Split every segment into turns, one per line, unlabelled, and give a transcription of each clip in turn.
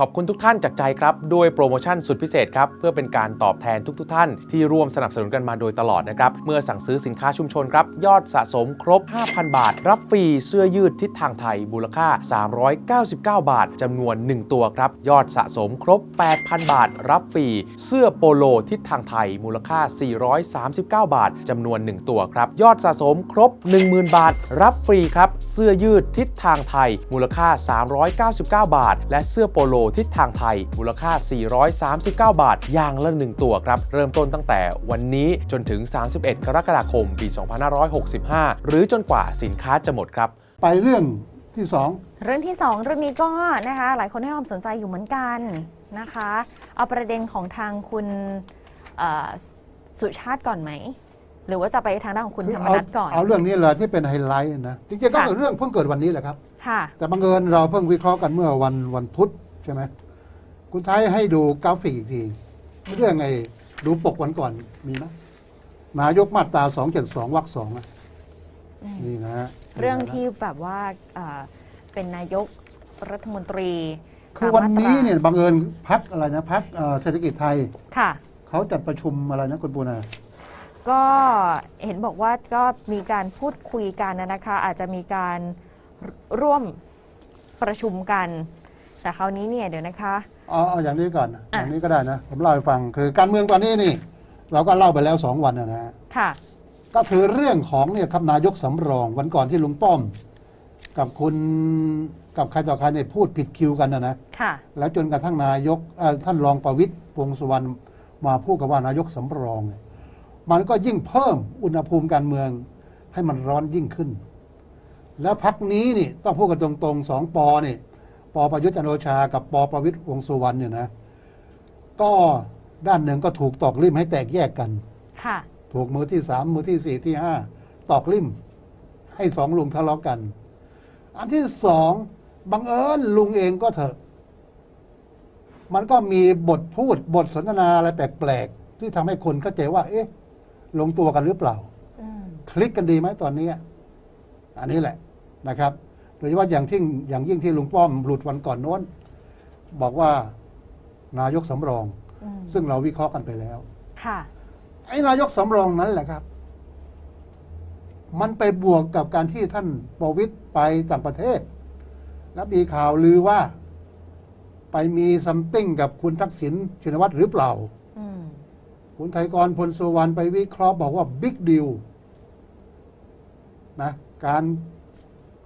ขอบคุณทุกท่านจากใจครับ ด้วยโปรโมชั่นสุดพิเศษครับ เพื่อเป็นการตอบแทนทุกๆทท่าน ที่ร่วมสนับสนุนกันมาโดยตลอดนะครับ เมื่อสั่งซื้อสินค้าชุมชนครับ ยอดสะสมครบ 5,000 บาท รับฟรีเสื้อยืดทิศทางไทยมูลค่า 399 บาทจำนวน 1 ตัวครับ ยอดสะสมครบ 8,000 บาท รับฟรีเสื้อโปโลทิศทางไทยมูลค่า 439 บาทจำนวน 1 ตัวครับ ยอดสะสมครบ 10,000 บาท รับฟรีครับเสื้อยืดทิศทางไทยมูลค่า 399 บาท และเสื้อโปโลทิศทางไทย มูลค่า 439 บาท อย่างละ 1 ตัวครับ เริ่มต้นตั้งแต่วันนี้จนถึง 31 กรกฎาคม ปี 2565 หรือจนกว่าสินค้าจะหมดครับ
ไปเรื่องที่สอง
เรื่องที่ 2 เรื่องนี้ก็นะคะ หลายคนให้ความสนใจอยู่เหมือนกันนะคะ เอาประเด็นของทางคุณเอ่อสุชาติก่อนไหม หรือว่าจะไปทางด้านของคุณ
คือ
ธรรม
เอา
นัฐก่อน
เอาเรื่องนี้เลยที่เป็นไฮไลท์นะจริงๆก็
ค่ะ
เรื่องเพิ่งเกิดวันนี้แหละครับ
ค่ะ
แต่บังเอิญเราเพิ่งวิเคราะห์กันเมื่อวันวันพุธใช่ไหมคุณไทยให้ดูกราฟิกอีกที เรื่องไงดูปกวันก่อนมีไหมนายกมาตรา272วรรคสองอะ
อืม
นี่นะฮะ
เรื่องที่แบบว่าเอ่อเป็นนายกรัฐมนตรี
คือวันนี้
ตามมาตรา
เนี่ยบังเอิญพักอะไรนะพักเศรษฐกิจไทย
ค่ะ
เขาจัดประชุมอะไรนะคุณปูนา
ก็เห็นบอกว่าก็มีการพูดคุยกันนะคะ อาจจะมีการร่วมประชุมกัน แต่คราวนี้เนี่ยเดี๋ยวนะคะ
เอาเอาอย่างนี้ก่อน
อะ
อย่างนี้ก็ได้นะ ผมเล่าให้ฟังคือการเมืองตอนนี้นี่ เราก็เล่าไปแล้วสองวันนะนะฮะ
ค่ะ
ก็คือเรื่องของเนี่ยครับนายกสำรองวันก่อนที่ลุงป้อม กับคุณกับใครต่อใครเนี่ยพูดผิดคิวกันนะนะ
ค่ะ
แล้วจนกระทั่งนายกเอ่อท่านรองประวิตยวงษ์สุวรรณมาพูดกับว่านายกสำรองเนี่ยมันก็ยิ่งเพิ่มอุณหภูมิการเมืองให้มันร้อนยิ่งขึ้น แล้วพักนี้นี่ต้องพูดกันตรงๆสองปอนี่ ปอประยุทธ์จันทร์โอชา กับปอประวิตยวงษ์สุวรรณเนี่ยนะก็ด้านหนึ่งก็ถูกตอกลิ่มให้แตกแยกกัน
ค่ะ
ถูกมือที่สามมือที่สี่ที่ห้าตอกลิ่ม ให้สองลุงทะเลาะกัน อันที่สองบังเอิญลุงเองก็เถอะ มันก็มีบทพูดบทสนทนาอะไรแปลกๆที่ทำให้คนเข้าใจว่า เอ๊ะ ลงตัวกันหรือเปล่า
อืม
คลิกกันดีไหมตอนนี้ อันนี้แหละนะครับ โดยเฉพาะอย่างที่อย่างยิ่งที่ลุงป้อมหลุดวันก่อนโน้น บอกว่านายกสำรอง
อืม
ซึ่งเราวิเคราะห์กันไปแล้ว
ค่ะ
ไอ้นายกสำรองนั้นแหละครับ มันไปบวกกับการที่ท่านประวิตยไปต่างประเทศ แล้วมีข่าวลือว่า ไปมีซัมติ้งกับคุณทักษิณชินวัตรหรือเปล่า
อืม
คุณไทยกรพลสุวรรณไปวิเคราะห์บอกว่าบิ๊กดิวนะการ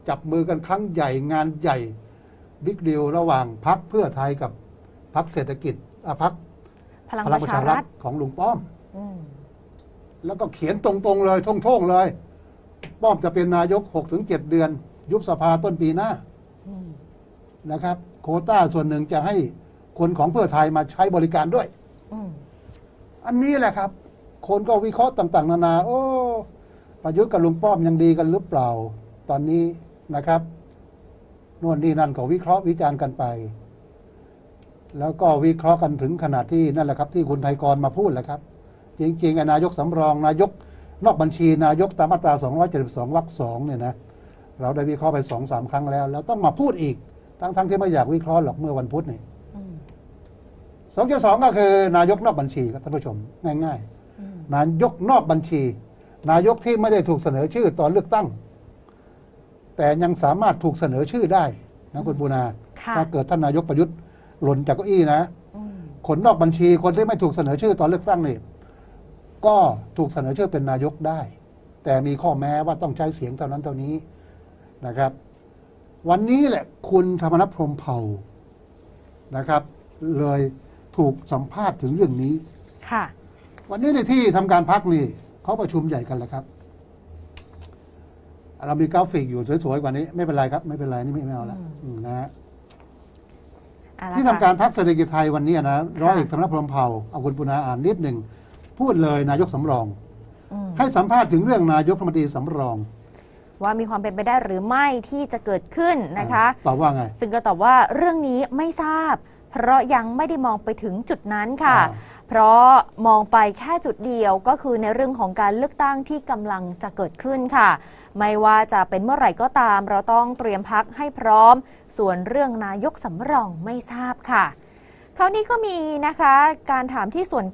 จับมือกันครั้งใหญ่งานใหญ่บิ๊กดิวระหว่างพักเพื่อไทยกับพักเศรษฐกิจอะพัก
พลัง
พ
ป
ลั
ระ
ประ
ชา
ชา
รั
รั
ฐ
ฐของลุงป้อม
อืม
แล้วก็เขียนตรงๆเลยท่งๆเลย ป้อมจะเป็นนายก6-7เดือน ยุบสภาต้นปีหน้า
อืม
นะครับ โควต้าส่วนหนึ่งจะให้คนของเพื่อไทยมาใช้บริการด้วย
อืม
อันนี้แหละครับ คนก็วิเคราะห์ต่าง ๆ นานา โอ้ ประยุทธ์กับลุงป้อมยังดีกันหรือเปล่า ตอนนี้ นะครับนวนนี่นั่นก็วิเคราะห์วิจารณ์กันไป แล้วก็วิเคราะห์กันถึงขนาดที่นั่นแหละครับ ที่คุณไทยกรมาพูดแหละครับ จริงๆไอ้นายกสำรองนายก นอกบัญชีนายกตามมาตรา 272วรรคสองเนี่ยนะเราได้วิเคราะห์ไปสองสามครั้งแล้ว แล้วต้องมาพูดอีก ทั้งๆที่ไม่อยากวิเคราะห์หรอกเมื่อวันพุธนี่
อืม
สองสองก็คือนายกนอกบัญชีครับท่านผู้ชม ง่าย
อืม
ๆนายกนอกบัญชี นายกที่ไม่ได้ถูกเสนอชื่อตอนเลือกตั้ง แต่ยังสามารถถูกเสนอชื่อได้นะคุณปูนา
ค่ะ
ถ้าเกิดท่านนายกประยุทธ์หล่นจากเก้าอี้นะ
อืม
คนนอกบัญชีคนที่ไม่ถูกเสนอชื่อตอนเลือกตั้งนี่ก็ถูกเสนอชื่อเป็นนายกได้ แต่มีข้อแม้ว่าต้องใช้เสียงเท่านั้นเท่านี้นะครับ วันนี้แหละคุณธรรมนัฐพรหมเผ่านะครับ เลยถูกสัมภาษณ์ถึงเรื่องนี้
ค่ะ
วันนี้ในที่ทำการพักนี่เขาประชุมใหญ่กันแล้วครับ เรามีกราฟิกอยู่สวยๆกว่านี้ ไม่เป็นไรครับ ไม่เป็นไรนี่ไม่ไม่เอาละ
อืม
อืมนะฮะ
เอาละ
ที่
ค่ะ
ทำการพักเศรษฐกิจไทยวันนี้นะร้อยเอกธรรมนัฐพรหมเผ่าเอาคุณปุณาอ่านนิดหนึ่งพูดเลยนายกสำรอง
อืม
ให้สัมภาษณ์ถึงเรื่องนายกรัฐมนตรีสำรอง
ว่ามีความเป็นไปได้หรือไม่ที่จะเกิดขึ้นนะคะ
ตอบว่าไง
ซึ่งก็ตอบว่าเรื่องนี้ไม่ทราบ เพราะยังไม่ได้มองไปถึงจุดนั้นค่ะ
อ่า
เพราะมองไปแค่จุดเดียวก็คือในเรื่องของการเลือกตั้งที่กำลังจะเกิดขึ้นค่ะ ไม่ว่าจะเป็นเมื่อไหร่ก็ตาม เราต้องเตรียมพักให้พร้อม ส่วนเรื่องนายกสำรองไม่ทราบค่ะ คราวนี้ก็มีนะคะการถามที่ส่วน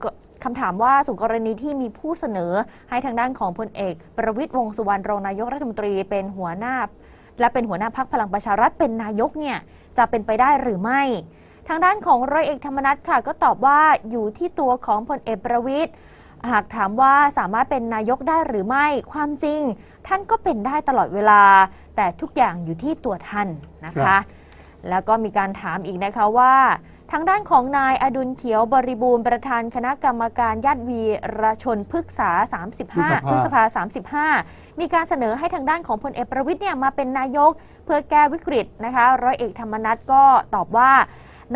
คำถามว่าส่วนกรณีที่มีผู้เสนอให้ทางด้านของพลเอก ประวิตยวงสุวรรณรองนายกรัฐมนตรีเป็นหัวหน้า และเป็นหัวหน้าพักพลังประชารัฐเป็นนายกเนี่ยจะเป็นไปได้หรือไม่ ทางด้านของร้อยเอกธรรมนัฐค่ะ ก็ตอบว่าอยู่ที่ตัวของพลเอกประวิตยหากถามว่าสามารถเป็นนายกได้หรือไม่ความจริง ท่านก็เป็นได้ตลอดเวลา แต่ทุกอย่างอยู่ที่ตัวท่านนะ
ครั
คะ
บ
แล้วก็มีการถามอีกนะคะว่า ทางด้านของนายอดุลเขียวบริบูรณ์ประธานคณะกรรมการญาติวีรชนพฤกษา 35พฤษภา 35 มีการเสนอให้ทางด้านของพลเอกประวิทย์เนี่ยมาเป็นนายก เพื่อแก้วิกฤตนะคะร้อยเอกธรรมนัฐก็ตอบว่า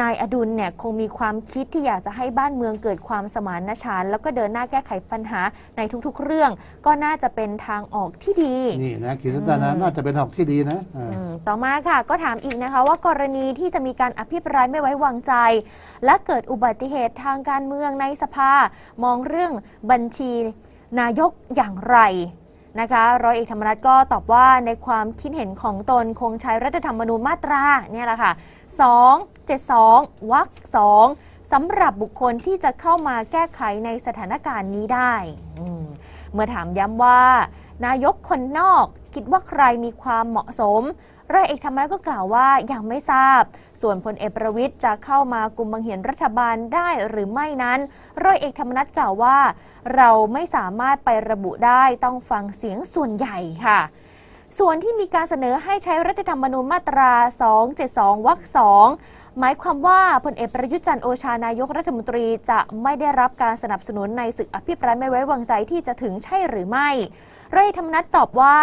นายอดุลเนี่ยคงมีความคิดที่อยากจะให้บ้านเมืองเกิดความสมานฉันท์แล้วก็เดินหน้าแก้ไขปัญหาในทุกๆ เรื่อง ก็น่าจะเป็นทางออกที่ดี
นี่นะขีดเส้นใต้นะ
อืม
น่าจะเป็นหอกที่ดีนะอ่า
อืมต่อมาค่ะก็ถามอีกนะคะว่ากรณีที่จะมีการอภิปรายไม่ไว้วางใจ และเกิดอุบัติเหตุทางการเมืองในสภา มองเรื่องบัญชีนายกอย่างไรนะคะร้อยเอกธรรมนัฐก็ตอบว่าในความคิดเห็นของตนคงใช้รัฐธรรมนูญมาตราเนี่ยแหละค่ะ 72วรรคสองสำหรับบุคคลที่จะเข้ามาแก้ไขในสถานการณ์นี้ได้มเมื่อถามย้ำว่า นายกคนนอกคิดว่าใครมีความเหมาะสมร้อยเอกธรรมนัฐก็กล่าวว่ายังไม่ทราบ ส่วนพลเอกประวิทย์จะเข้ามากุมบังเหียนรัฐบาลได้หรือไม่นั้นร้อยเอกธรรมนัฐกล่าวว่า เราไม่สามารถไประบุได้ต้องฟังเสียงส่วนใหญ่ค่ะ ส่วนที่มีการเสนอให้ใช้รัฐธรรมนูญมาตรา 272 วรรคสองหมายความว่าพลเอกประยุจันทร์โอชานายกรัฐมนตรีจะไม่ได้รับการสนับสนุนในศึกอภิปรายไม่ไว้วางใจที่จะถึงใช่หรือไม่ร้อยธรรมนัฐตอบว่า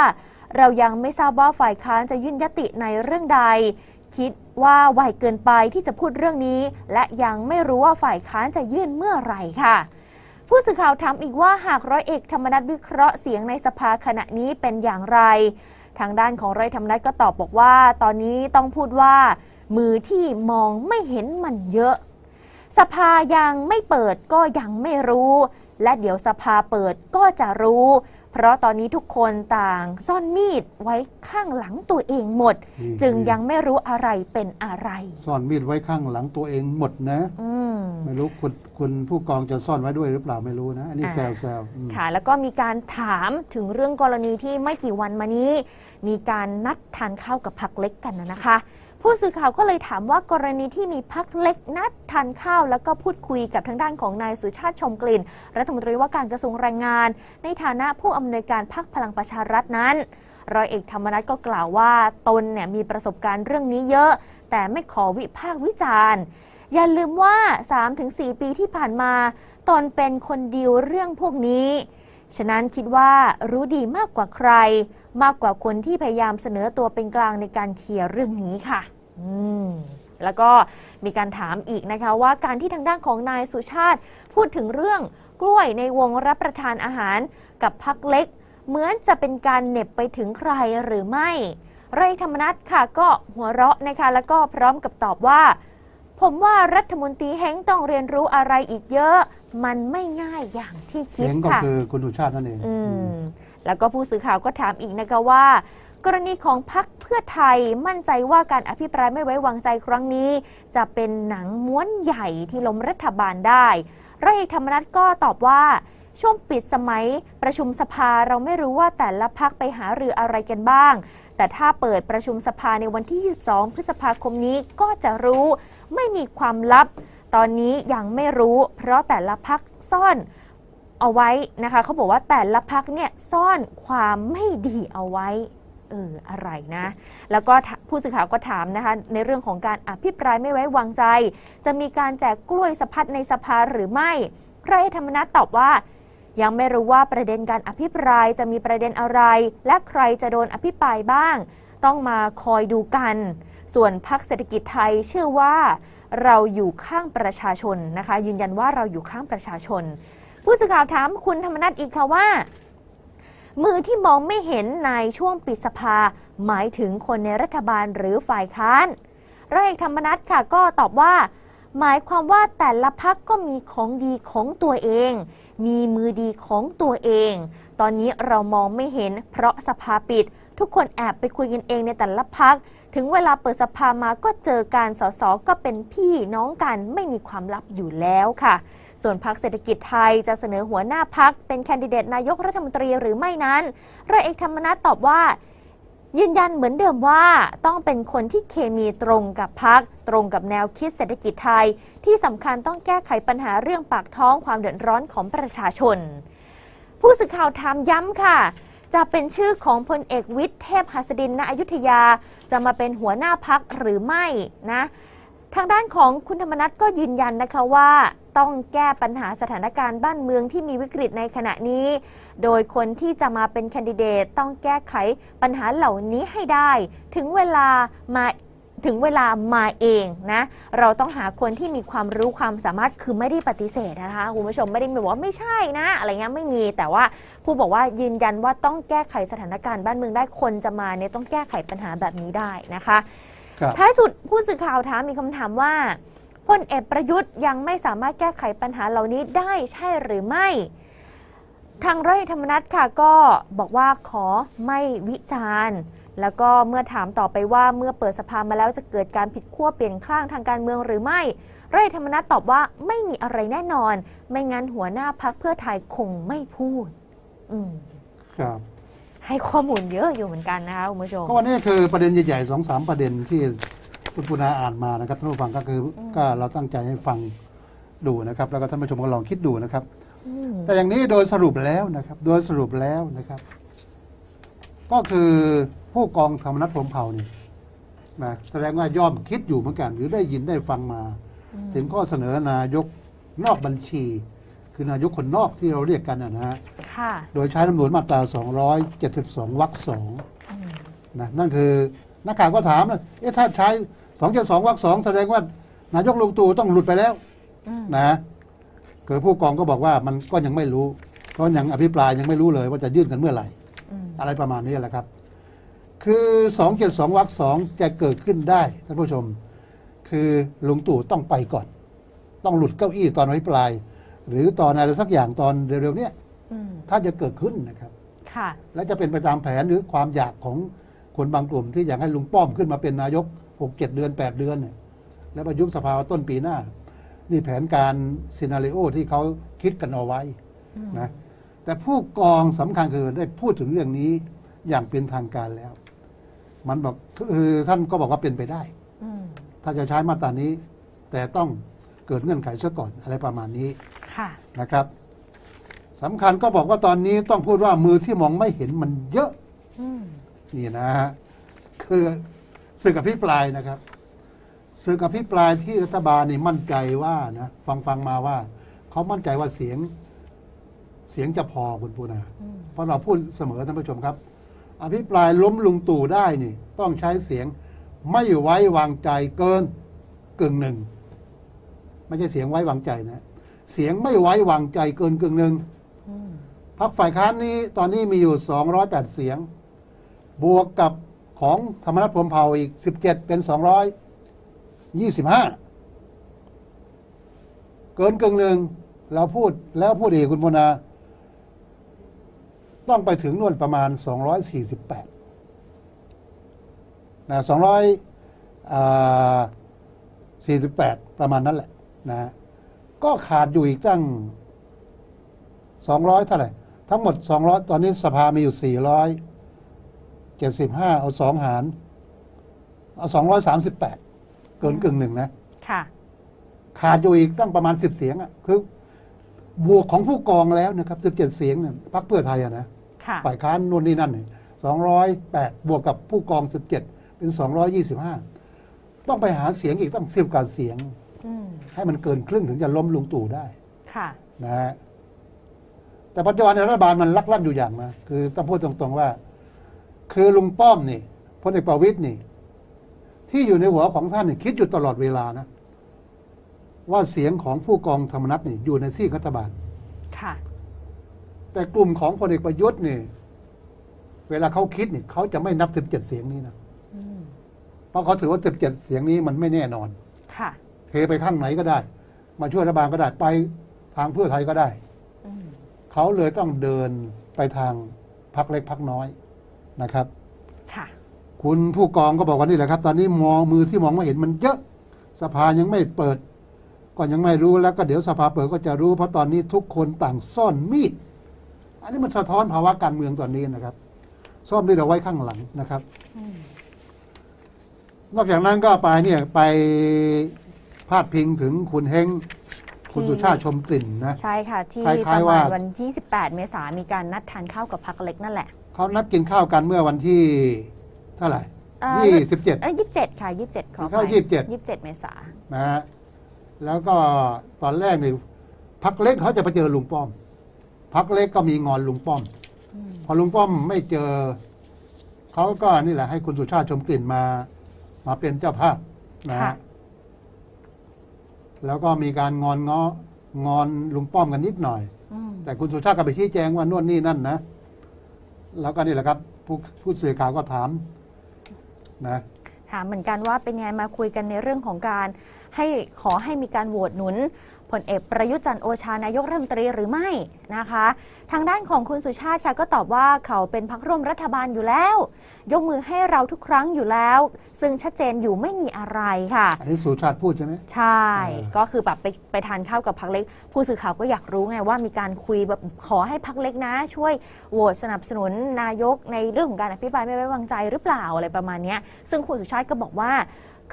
เรายังไม่ทราบว่าฝ่ายค้านจะยื่นยติในเรื่องใด คิดว่าไวเกินไปที่จะพูดเรื่องนี้ และยังไม่รู้ว่าฝ่ายค้านจะยื่นเมื่อไหร่ค่ะผู้สื่อข่าวถามอีกว่าหากร้อยเอกธรรมนัฐวิเคราะห์เสียงในสภาขณะนี้เป็นอย่างไร ทางด้านของร้อยธรรมนัฐก็ตอบบอกว่า ตอนนี้ต้องพูดว่า มือที่มองไม่เห็นมันเยอะ สภายังไม่เปิดก็ยังไม่รู้ และเดี๋ยวสภาเปิดก็จะรู้ เพราะตอนนี้ทุกคนต่างซ่อนมีดไว้ข้างหลังตัวเองหมด
นี่
จึงยังไม่รู้อะไรเป็นอะไร
ซ่อนมีดไว้ข้างหลังตัวเองหมดนะ
อืม
ไม่รู้คุณคุณผู้กองจะซ่อนไว้ด้วยหรือเปล่าไม่รู้นะ อันนี้
อ่า
แซวแซวอืม
ค่ะ แล้วก็มีการถามถึงเรื่องกรณีที่ไม่กี่วันมานี้ มีการนัดทานข้าวกับพักเล็กกันนะนะคะ ผู้สื่อข่าวก็เลยถามว่ากรณีที่มีพักเล็กนัดทานข้าว แล้วก็พูดคุยกับทางด้านของนายสุชาติชมกลิ่น รัฐมนตรีว่าการกระทรวงแรงงาน ในฐานะผู้อำนวยการพักพลังประชารัฐนั้น ร้อยเอกธรรมนัฐก็กล่าวว่าตนเนี่ยมีประสบการณ์เรื่องนี้เยอะ แต่ไม่ขอวิพากษ์วิจารณ์ อย่าลืมว่า 3-4 ปีที่ผ่านมา ตนเป็นคนดีลเรื่องพวกนี้ ฉะนั้นคิดว่ารู้ดีมากกว่าใคร มากกว่าคนที่พยายามเสนอตัวเป็นกลางในการเคลียร์เรื่องนี้ค่ะ อืมแล้วก็มีการถามอีกนะคะว่าการที่ทางด้านของนายสุชาติ พูดถึงเรื่องกล้วยในวงรับประทานอาหารกับพักเล็ก เหมือนจะเป็นการเหน็บไปถึงใครหรือไม่ ไรธรรมนัฐค่ะก็หัวเราะนะคะแล้วก็พร้อมกับตอบว่า ผมว่ารัฐมนตรีแฮงต้องเรียนรู้อะไรอีกเยอะ มันไม่ง่ายอย่างที่คิด
เสียงก็
ค่ะ
คือคุณสุชาตินั่นเอง
อืมแล้วก็ผู้สื่อข่าวก็ถามอีกนะคะว่า กรณีของพักเพื่อไทยมั่นใจว่าการอภิปรายไม่ไว้วางใจครั้งนี้ จะเป็นหนังม้วนใหญ่ที่ล้มรัฐบาลได้ร้อยเอกธรรมนัฐก็ตอบว่าช่วงปิดสมัยประชุมสภาเราไม่รู้ว่าแต่ละพักไปหารืออะไรกันบ้าง แต่ถ้าเปิดประชุมสภาในวันที่ 22 พฤษภาคมนี้ก็จะรู้ไม่มีความลับ ตอนนี้ยังไม่รู้ เพราะแต่ละพักซ่อนเอาไว้นะคะเขาบอกว่าแต่ละพักเนี่ยซ่อนความไม่ดีเอาไว้เอออะไรนะ แล้วก็ผู้สื่อข่าวก็ถามนะคะในเรื่องของการอภิปรายไม่ไว้วางใจ จะมีการแจกกล้วยสะพัดในสภาหรือไม่ไรธรรมนัฐตอบว่า ยังไม่รู้ว่าประเด็นการอภิปรายจะมีประเด็นอะไร และใครจะโดนอภิปรายบ้าง ต้องมาคอยดูกัน ส่วนพักเศรษฐกิจไทยเชื่อว่า เราอยู่ข้างประชาชนนะคะ ยืนยันว่าเราอยู่ข้างประชาชน ผู้สื่อข่าวถามคุณธรรมนัฐอีกค่ะว่า มือที่มองไม่เห็นในช่วงปิดสภา หมายถึงคนในรัฐบาลหรือฝ่ายค้านร้อยเอกธรรมนัฐค่ะก็ตอบว่า หมายความว่าแต่ละพักก็มีของดีของตัวเอง มีมือดีของตัวเอง ตอนนี้เรามองไม่เห็นเพราะสภาปิด ทุกคนแอบไปคุยกันเองในแต่ละพัก ถึงเวลาเปิดสภามาก็เจอการสสก็เป็นพี่น้องกันไม่มีความลับอยู่แล้วค่ะ ส่วนพักเศรษฐกิจไทยจะเสนอหัวหน้าพักเป็นแคนดิเดตนายกรัฐมนตรีหรือไม่นั้นร้อยเอกธรรมนัฐตอบว่า ยืนยันเหมือนเดิมว่าต้องเป็นคนที่เคมีตรงกับพัก ตรงกับแนวคิดเศรษฐกิจไทย ที่สำคัญต้องแก้ไขปัญหาเรื่องปากท้องความเดือดร้อนของประชาชน ผู้สื่อข่าวถามย้ำค่ะ จะเป็นชื่อของพลเอกวิทย์เทพหัสดินณอยุธยา จะมาเป็นหัวหน้าพักหรือไม่นะ ทางด้านของคุณธรรมนัฐก็ยืนยันนะคะว่าต้องแก้ปัญหาสถานการณ์บ้านเมืองที่มีวิกฤตในขณะนี้ โดยคนที่จะมาเป็นแคนดิเดตต้องแก้ไขปัญหาเหล่านี้ให้ได้ ถึงเวลามาถึงเวลามาเองนะ เราต้องหาคนที่มีความรู้ความสามารถคือไม่ได้ปฏิเสธนะคะคุณผู้ชมไม่ได้บอกว่าไม่ใช่นะ อะไรเงี้ยไม่มีแต่ว่าผู้บอกว่ายืนยันว่าต้องแก้ไขสถานการณ์บ้านเมืองได้คนจะมาเนี่ยต้องแก้ไขปัญหาแบบนี้ได้นะคะ ท้ายสุดผู้สื่อข่าวถามมีคำถามว่าพลเอกประยุทธ์ยังไม่สามารถแก้ไขปัญหาเหล่านี้ได้ใช่หรือไม่ ทางร้อยเอกธรรมนัฐค่ะก็บอกว่าขอไม่วิจารณ์ แล้วก็เมื่อถามต่อไปว่าเมื่อเปิดสภามาแล้วจะเกิดการผิดขั้วเปลี่ยนข้างทางการเมืองหรือไม่ร้อยเอกธรรมนัฐตอบว่าไม่มีอะไรแน่นอน ไม่งั้นหัวหน้าพักเพื่อไทยคงไม่พูด อืม
ครับ
ให้ข้อมูลเยอะอยู่เหมือนกันนะคะคุณผู้ชม
ก็วันนี้คือประเด็นใหญ่ๆสองสามประเด็นที่คุณปุนาอ่านมานะครับท่านผู้ฟังก็คือก็เราตั้งใจให้ฟังดูนะครับ แล้วก็ท่านผู้ชมก็ลองคิดดูนะครับ
อืม
แต่อย่างนี้โดยสรุปแล้วนะครับ โดยสรุปแล้วนะครับ ก็คือผู้กองธรรมนัฐพรหมเผ่านี่นะแสดงว่าย่อมคิดอยู่เหมือนกัน หรือได้ยินได้ฟังมา ถึงข้อเสนอนายกนอกบัญชี คือนายกคนนอกที่เราเรียกกันนะฮะ
ค่ะ
โดยใช้รัฐธรรมนูญมาตรา 272 วรรคสอง
อืม
นะนั่นคือนักข่าวก็ถามนะเอ๊ะถ้าใช้ 272 วรรคสองแสดงว่านายกลุงตู่ต้องหลุดไปแล้ว
อืม
นะคือผู้กองก็บอกว่ามันก็ยังไม่รู้ เพราะยังอภิปรายยังไม่รู้เลยว่าจะยื่นกันเมื่อไหร่
อืม
อะไรประมาณนี้แหละครับ คือ 272วรรคสองจะเกิดขึ้นได้ท่านผู้ชม คือลุงตู่ต้องไปก่อน ต้องหลุดเก้าอี้ตอนอภิปราย หรือตอนอะไรสักอย่างตอนเร็วๆเนี้ย
อืม
ถ้าจะเกิดขึ้นนะครับ
ค่ะ
และจะเป็นไปตามแผนหรือความอยากของคนบางกลุ่ม ที่อยากให้ลุงป้อมขึ้นมาเป็นนายกหกเจ็ดเดือนแปดเดือนเนี่ยแล้วประยุบสภาต้นปีหน้า นี่แผนการซีนารีโอที่เขาคิดกันเอาไว้นะแต่ผู้กองสำคัญคือได้พูดถึงเรื่องนี้อย่างเป็นทางการแล้ว มันบอกคือท่านก็บอกว่าเป็นไปได้
อืม
ถ้าจะใช้มาตรานี้ แต่ต้องเกิดเงื่อนไขซะก่อนอะไรประมาณนี้
ค่ะ
นะครับสำคัญก็บอกว่าตอนนี้ต้องพูดว่ามือที่มองไม่เห็นมันเยอะ
อืม
นี่นะฮะคือสื่อกับพิปรายนะครับสื่อกับพิปรายที่รัฐบาลนี่มั่นใจว่านะฟังฟังมาว่าเขามั่นใจว่าเสียงเสียงจะพอคุณปูนา
อืม
เพราะเราพูดเสมอท่านผู้ชมครับ อภิปรายล้มลุงตู่ได้นี่ ต้องใช้เสียงไม่ไว้วางใจเกินกึ่งหนึ่ง ไม่ใช่เสียงไว้วางใจนะ เสียงไม่ไว้วางใจเกินกึ่งหนึ่งพรรคฝ่ายค้านนี้ตอนนี้มีอยู่ 208 เสียง บวกกับของธรรมนัฐพรมเผ่าอีก 17 เป็น 225 เกินกึ่งหนึ่งเราพูดแล้วพูดอีกคุณพนา ต้องไปถึงนวนประมาณ 248นะ248 ประมาณนั้นแหละนะ ก็ขาดอยู่อีกตั้งสองร้อยเท่าไหร่ ทั้งหมดสองร้อยตอนนี้สภามีอยู่สี่ร้อยเจ็ดสิบห้าเอาสองหาร เอาสองร้อยสามสิบแปดเกินกึ่งหนึ่งนะ
ค่ะ
ขาดอยู่อีกตั้งประมาณสิบเสียงอะ คือบวกของผู้กองแล้วนะครับสิบเจ็ดเสียงเนี่ยพรรคเพื่อไทยอะนะ
ค่ะ
ฝ่ายค้านนู่นนี่นั่นเนี่ยสองร้อยแปดบวกกับผู้กองสิบเจ็ดเป็นสองร้อยี่สิบห้าต้องไปหาเสียงอีกตั้งสิบกว่าเสียง
อืม
ให้มันเกินครึ่งถึงจะล้มลุงตู่ได้
ค่ะ
นะฮะแต่ปัจจุบันในรัฐบาลมันลักลั่นอยู่อย่างนะคือต้องพูดตรงๆว่า คือลุงป้อมนี่พลเอกประวิตยนี่ ที่อยู่ในหัวของท่านนี่คิดอยู่ตลอดเวลานะ ว่าเสียงของผู้กองธรรมนัฐนี่อยู่ในซีกรัฐบาล
ค่ะ
แต่กลุ่มของพลเอกประยุทธ์นี่ เวลาเขาคิดนี่เขาจะไม่นับสิบเจ็ดเสียงนี้นะ
อืม
เพราะเขาถือว่าสิบเจ็ดเสียงนี้มันไม่แน่นอน
ค่ะ
เทไปข้างไหนก็ได้ มาช่วยรัฐบาลก็ได้ไปทางเพื่อไทยก็ได้
อืม
เขาเลยต้องเดินไปทางพักเล็กพักน้อยนะครับ
ค่ะ
คุณผู้กองก็บอกว่านี่แหละครับ ตอนนี้มองมือที่มองไม่เห็นมันเยอะสภายังไม่เปิดก็ยังไม่รู้แล้วก็เดี๋ยวสภาเปิดก็จะรู้เพราะตอนนี้ทุกคนต่างซ่อนมีด อันนี้มันสะท้อนภาวะการเมืองตอนนี้นะครับ ซ่อนมีดเอาไว้ข้างหลังนะครับ
อืม
นอกจากนั้นก็ไปเนี่ยไป พาดพิงถึงคุณเฮงคุณสุชาติชมกลิ่นนะ
ใช่ค่ะ ที่
คล้ายๆ
ประมาณ
ว่า
วันที่ 18 เมษายนมีการนัดทานข้าวกับพักเล็กนั่นแหละ
เขานัดกินข้าวกันเมื่อวันที่เท่าไหร่
เอ่อ
ยี่สิบเจ็ด
เอ้ยยี่สิบเจ็ดค่ะยี่สิบเจ็ดขอ
เข้า
ไป
ยี่สิบเจ็ด
ยี่สิบเจ็ดเมษา
นะฮะแล้วก็ตอนแรกเนี่ยพักเล็กเขาจะไปเจอลุงป้อมพักเล็กก็มีงอนลุงป้อม
อืม
พอลุงป้อมไม่เจอเขาก็นี่แหละให้คุณสุชาติชมกลิ่นมา มาเป็นเจ้าภาพนะ
ค่ะ
ฮะ แล้วก็มีการงอนง้องอนลุงป้อมกันนิดหน่อย
อืม
แต่คุณสุชาติก็ไปชี้แจงว่านวดนี่นั่นนะ แล้วก็นี่แหละครับ ผู้ผู้สื่อข่าวก็ถามนะ
ถามเหมือนกันว่าเป็นไงมาคุยกันในเรื่องของการให้ขอให้มีการโหวตหนุน ผลเอกประยุทธ์จันทร์โอชานายกรัฐมนตรีหรือไม่นะคะ ทางด้านของคุณสุชาติค่ะก็ตอบว่าเขาเป็นพักร่วมรัฐบาลอยู่แล้ว ยกมือให้เราทุกครั้งอยู่แล้ว ซึ่งชัดเจนอยู่ไม่มีอะไรค่ะ
อันนี้สุชาติพูดใช่ไหม
ใช่
เออ
ก็คือแบบไปไปทานข้าวกับพักเล็ก ผู้สื่อข่าวก็อยากรู้ไงว่ามีการคุยแบบขอให้พักเล็กนะ ช่วยโหวตสนับสนุนนายกในเรื่องของการอภิปรายไม่ไว้วางใจหรือเปล่าอะไรประมาณเนี้ยซึ่งคุณสุชาติก็บอกว่า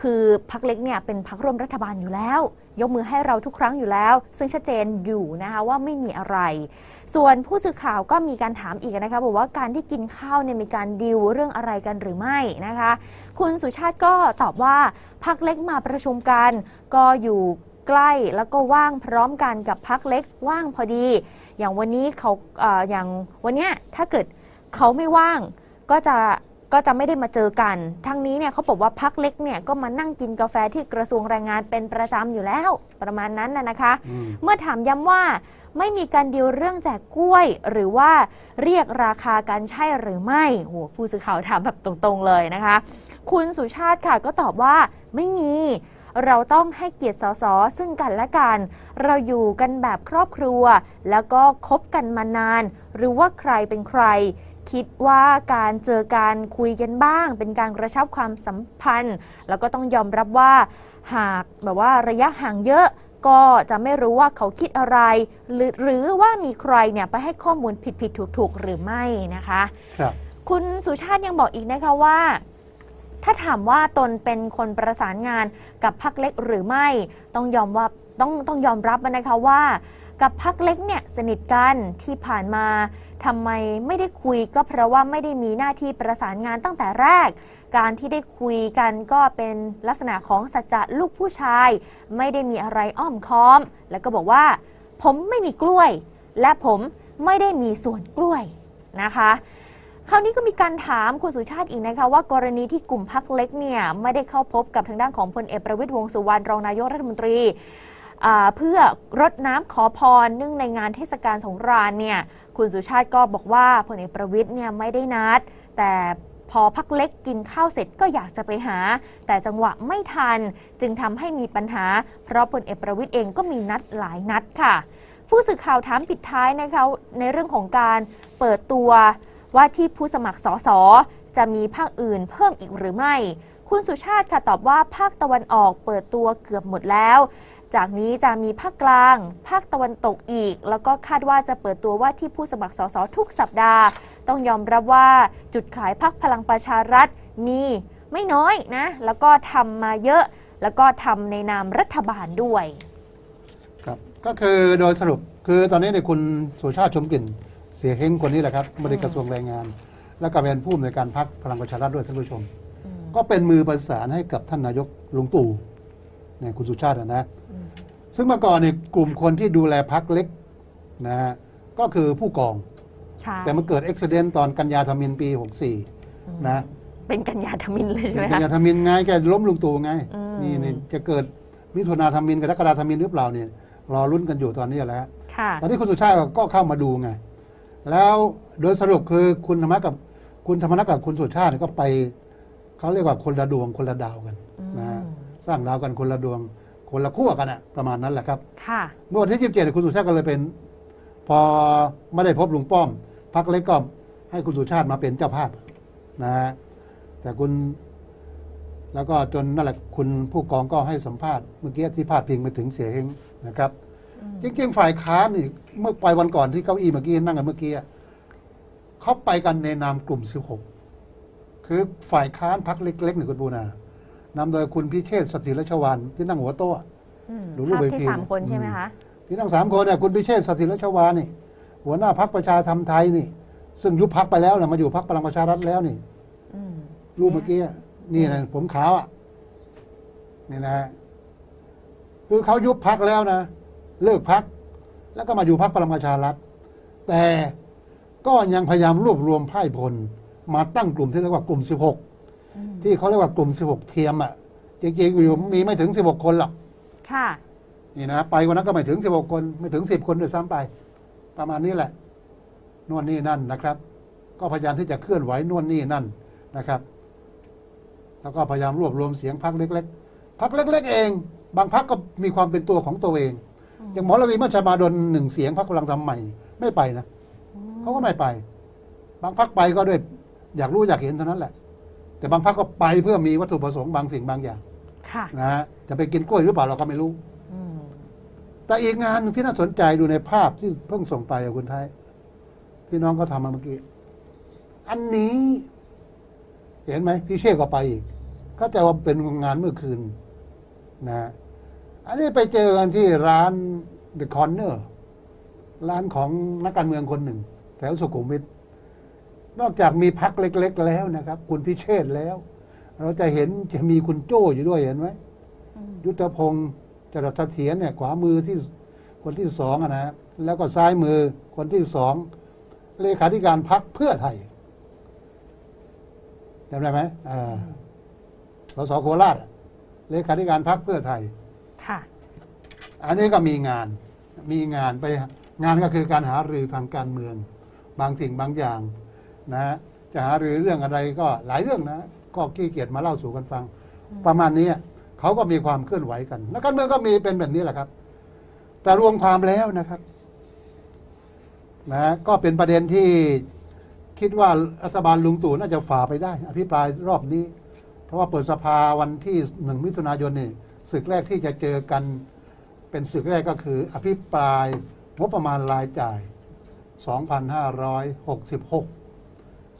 คือพักเล็กเนี่ยเป็นพักร่วมรัฐบาลอยู่แล้ว ยกมือให้เราทุกครั้งอยู่แล้ว ซึ่งชัดเจนอยู่นะคะว่าไม่มีอะไร ส่วนผู้สื่อข่าวก็มีการถามอีกนะคะบอกว่าการที่กินข้าวเนี่ยมีการดิวเรื่องอะไรกันหรือไม่นะคะ คุณสุชาติก็ตอบว่าพักเล็กมาประชุมกัน ก็อยู่ใกล้แล้วก็ว่างพร้อมกันกับพักเล็กว่างพอดี อย่างวันนี้เขาเอ่ออย่างวันเนี้ยถ้าเกิดเขาไม่ว่างก็จะ ก็จะไม่ได้มาเจอกัน ทั้งนี้เนี่ยเขาบอกว่าพักเล็กเนี่ยก็มานั่งกินกาแฟที่กระทรวงแรงงานเป็นประจำอยู่แล้ว ประมาณนั้นนะนะคะ
อืม
เมื่อถามย้ำว่าไม่มีการดีลเรื่องแจกกล้วย หรือว่าเรียกราคากันใช่หรือไม่โหผู้สื่อข่าวถามแบบตรงๆเลยนะคะ คุณสุชาติค่ะก็ตอบว่าไม่มีเราต้องให้เกียรติสสซึ่งกันและกัน เราอยู่กันแบบครอบครัว แล้วก็คบกันมานาน หรือว่าใครเป็นใคร คิดว่าการเจอการคุยกันบ้าง เป็นการกระชับความสัมพันธ์ แล้วก็ต้องยอมรับว่าหากแบบว่าระยะห่างเยอะก็จะไม่รู้ว่าเขาคิดอะไร หรือหรือว่ามีใครเนี่ยไปให้ข้อมูลผิดผิดถูกถูกๆหรือไม่นะคะ
ครับ
คุณสุชาติยังบอกอีกนะคะว่า ถ้าถามว่าตนเป็นคนประสานงานกับพักเล็กหรือไม่ต้องยอมว่าต้องต้องยอมรับนะคะว่า กับพักเล็กเนี่ยสนิทกันที่ผ่านมา ทำไมไม่ได้คุยก็เพราะว่าไม่ได้มีหน้าที่ประสานงานตั้งแต่แรก การที่ได้คุยกันก็เป็นลักษณะของสัจจะลูกผู้ชาย ไม่ได้มีอะไรอ้อมค้อม แล้วก็บอกว่า ผมไม่มีกล้วย และผมไม่ได้มีส่วนกล้วยนะคะคราวนี้ก็มีการถามคุณสุชาติอีกนะคะว่ากรณีที่กลุ่มพักเล็กเนี่ยไม่ได้เข้าพบกับทางด้านของพลเอกประวิตยวงสุวรรณรองนายกรัฐมนตรีเพื่อรดน้ำขอพรเนื่องในงานเทศกาลสงกรานเนี่ย คุณสุชาติก็บอกว่าพลเอกประวิตยเนี่ยไม่ได้นัด แต่พอพักเล็กกินข้าวเสร็จก็อยากจะไปหา แต่จังหวะไม่ทัน จึงทำให้มีปัญหา เพราะพลเอกประวิตยเองก็มีนัดหลายนัดค่ะ ผู้สื่อข่าวถามปิดท้ายนะคะในเรื่องของการเปิดตัวว่าที่ผู้สมัครสสจะมีภาคอื่นเพิ่มอีกหรือไม่ คุณสุชาติค่ะตอบว่าภาคตะวันออกเปิดตัวเกือบหมดแล้ว จากนี้จะมีภาคกลาง ภาคตะวันตกอีก แล้วก็คาดว่าจะเปิดตัวว่าที่ผู้สมัครสสทุกสัปดาห์ ต้องยอมรับว่าจุดขายพักพลังประชารัฐมีไม่น้อยนะ แล้วก็ทำมาเยอะ แล้วก็ทำในนามรัฐบาลด้วย
ครับก็คือโดยสรุปคือตอนนี้เนี่ยคุณสุชาติชมกลิ่น เสียเฮงคนนี้แหละครับบริกระทรวงแรงงาน และก็เป็นผู้อำนวยการพักพลังประชารัฐด้วยท่านผู้ชม ก็เป็นมือประสานให้กับท่านนายกลุงตู่เนี่ยคุณสุชาตินะ ซึ่งเมื่อก่อนเนี่ยกลุ่มคนที่ดูแลพักเล็กนะฮะก็คือผู้กอง
ใช่
แต่มันเกิดอุบิเหตุตอนกันยาธมินปี 64 นะ
เป็นกัญญาธมินเลยใช่ไหม
กัน
คะ
ยาธมินไงแกล้มลุงตู่ไง
อืม
นี่นี่จะเกิดมิถุนาธมินกับกรกฎาธมินหรือเปล่าเนี่ยรอลุ้นกันอยู่ตอนนี้แหละฮะ
ค่ะ
ตอนนี้คุณสุชาติก็เข้ามาดูไง แล้วโดยสรุปคือคุณธรรมะกับคุณธรรมนัฐกับคุณสุชาติเนี่ยก็ไปเขาเรียกว่าคนละดวงคนละดาวกันนะฮะสร้างดาวกันคนละดวง คคนละขั้วกันอะประมาณนั้นแหละครับ
ค่ะ
เมื่อวันที่ 27 คุณสุชาติก็เลยเป็น พอไม่ได้พบลุงป้อมพักเล็กก็ให้คุณสุชาติมาเป็นเจ้าภาพนะฮะแต่คุณแล้วก็จนนั่นแหละคุณผู้กองก็ให้สัมภาษณ์เมื่อกี้ที่พาดพิงไปถึงเสียเฮงนะครับ จริงๆฝ่ายค้านนี่เมื่อไปวันก่อนที่เก้าอี้เมื่อกี้นั่งกันเมื่อกี้อะเขาไปกันในนามกลุ่ม 16 คือฝ่ายค้านพักเล็กๆนี่คุณบูนา นำโดยคุณพิเชษฐ์สถิรชวานที่นั่งหัวโต๊ะ
อืม
ดูรูป
ภาพ
ใบ
ที่
พิมพ์
สามคนใช่ไหมคะ
ที่ทั้งสามคนเนี่ยคุณพิเชษฐ์สถิรชวานี่หัวหน้าพักประชาธรรมไทยนี่ ซึ่งยุบพักไปแล้วนะมาอยู่พักพลังประชารัฐแล้วนี่
อืม
รูปเมื่อกี้อะนี่นะผมขาวอะนี่นะฮะคือเขายุบพักแล้วนะเลิกพักแล้วก็มาอยู่พักพลังประชารัฐแต่ก็ยังพยายามรวบรวมไพ่พลมาตั้งกลุ่มที่เรียกว่ากลุ่ม
อืม
16 ที่เขาเรียกว่ากลุ่ม 16 เทียมอะจริงๆอยู่มีไม่ถึง 16 คนหรอก
ค่ะ
นี่นะไปวันนั้นก็ไม่ถึง 16 คนไม่ถึง 10 คนด้วยซ้ำไป ประมาณนี้แหละนวนนี่นั่นนะครับ ก็พยายามที่จะเคลื่อนไหวนวนนี่นั่นนะครับ แล้วก็พยายามรวบรวมเสียงพรรคเล็ก ๆพรรคเล็ก ๆ เอง บางพรรคก็มีความเป็นตัวของตัวเอง อย่างหมอระวีมัชมาดลหนึ่งเสียงพรรคพลังธรรมใหม่ไม่ไปนะเขาก็ไม่ไป บางพรรคไปก็ด้วย อยากรู้อยากเห็นเท่านั้นแหละ แต่บางพรรคก็ไปเพื่อมีวัตถุประสงค์บางสิ่งบางอย่าง
ค่ะ
นะฮะจะไปกินกล้วยหรือเปล่าเราก็ไม่รู้
อืม
แต่อีกงานหนึ่งที่น่าสนใจดูในภาพที่เพิ่งส่งไปอะคุณไทย ที่น้องก็ทำมาเมื่อกี้ อันนี้ เห็นไหมพี่เชษก็ไปอีกเข้าใจว่าเป็นงานเมื่อคืนนะอันนี้ไปเจอกันที่ร้าน The Corner ร้านของนักการเมืองคนหนึ่ง แถวสุขุมวิท นอกจากมีพักเล็ก ๆ แล้วนะครับ คุณพิเชษแล้ว เราจะเห็นจะมีคุณโจ้อยู่ด้วยเห็นไหม
อืม
ยุทธพงศ์จรัสเถียรเนี่ย ขวามือที่คนที่สองอะนะแล้วก็ซ้ายมือคนที่สองเลขาธิการพักเพื่อไทยจำได้ไหมอ่าสสโคราชอะเลขาธิการพักเพื่อไทย
ค่ะ
อันนี้ก็มีงาน มีงานไปงานก็คือการหารือทางการเมือง บางสิ่งบางอย่าง นะฮะจะหารือเรื่องอะไรก็หลายเรื่องนะก็ขี้เกียจมาเล่าสู่กันฟัง ประมาณนี้เขาก็มีความเคลื่อนไหวกันนักการเมืองก็มีเป็นแบบนี้แหละครับ แต่รวมความแล้วนะครับนะก็เป็นประเด็นที่คิดว่ารัฐบาลลุงตู่น่าจะฝ่าไปได้ อภิปรายรอบนี้ เพราะว่าเปิดสภาวันที่หนึ่งมิถุนายนนี่ศึกแรกที่จะเจอกันเป็นศึกแรกก็คือ อภิปรายงบประมาณรายจ่าย 2,566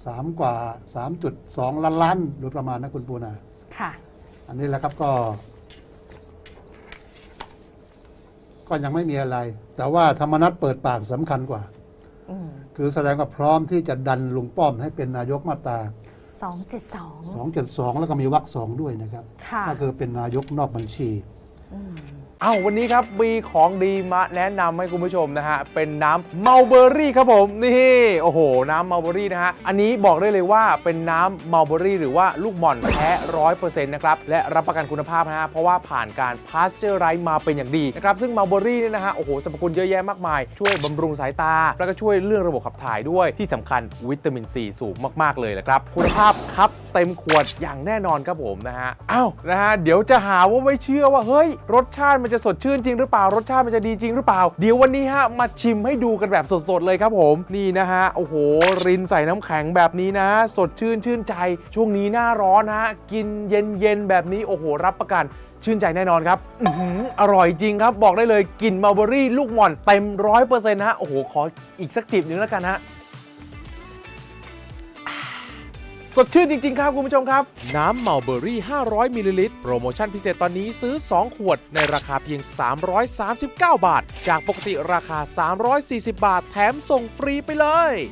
สามกว่า 3.2 ล้านล้านโดยประมาณนะคุณปูนา
ค่ะ
อันนี้แหละครับก็ ก็ยังไม่มีอะไร แต่ว่าธรรมนัตเปิดปากสำคัญกว่า
อืม
คือแสดงว่าพร้อมที่จะดันลุงป้อมให้เป็นนายกมาตรา
สองเจ็ดสอง
272 แล้วก็มีวรรคสองด้วยนะครับ
ค่ะ
ก็คือเป็นนายกนอกบัญชี
อืม
เอ้าวันนี้ครับมีของดีมาแนะนำให้คุณผู้ชมนะฮะเป็นน้ำเมลเบอรี่ครับผมนี่โอ้โห น้ำเมลเบอรี่นะฮะอันนี้บอกได้เลยว่าเป็นน้ำเมลเบอรี่หรือว่าลูกหม่อนแท้ร้อยเปอร์เซ็นต์นะครับและรับประกันคุณภาพนะฮะเพราะว่าผ่านการพาสเจอร์ไรซ์มาเป็นอย่างดีนะครับซึ่งเมลเบอรี่เนี่ยนะฮะโอ้โหสรรพคุณเยอะแยะมากมาย ช่วยบำรุงสายตา แล้วก็ช่วยเรื่องระบบขับถ่ายด้วยที่สำคัญวิตามินซีสูงมากๆเลยนะครับคุณภาพครับเต็มขวดอย่างแน่นอนครับผมนะฮะอ้าวนะฮะเดี๋ยวจะหาว่าไม่เชื่อว่าเฮ้ยรสชาติมันจะสดชื่นจริงหรือเปล่ารสชาติมันจะดีจริงหรือเปล่า เดี๋ยววันนี้ฮะมาชิมให้ดูกันแบบสดๆเลยครับผมนี่นะฮะโอ้โห รินใส่น้ำแข็งแบบนี้นะ สดชื่นชื่นใจ ช่วงนี้หน้าร้อนนะฮะกินเย็นๆแบบนี้โอ้โห รับประกันชื่นใจแน่นอนครับออร่อยจริงครับ บอกได้เลยกลิ่นมัลเบอรี่ลูกหม่อนเต็มร้อยเปอร์เซ็นต์ฮะ โอ้โห ขออีกสักจิบหนึ่งแล้วกันฮะ สดชื่นจริง ๆ ครับคุณผู้ชมครับ น้ำเมาเบอรี่ 500มิลลิลิตรโปรโมชั่นพิเศษตอนนี้ซื้อ 2 ขวด ในราคาเพียง 339 บาท จากปกติราคา 340 บาท แถมส่งฟรีไปเลย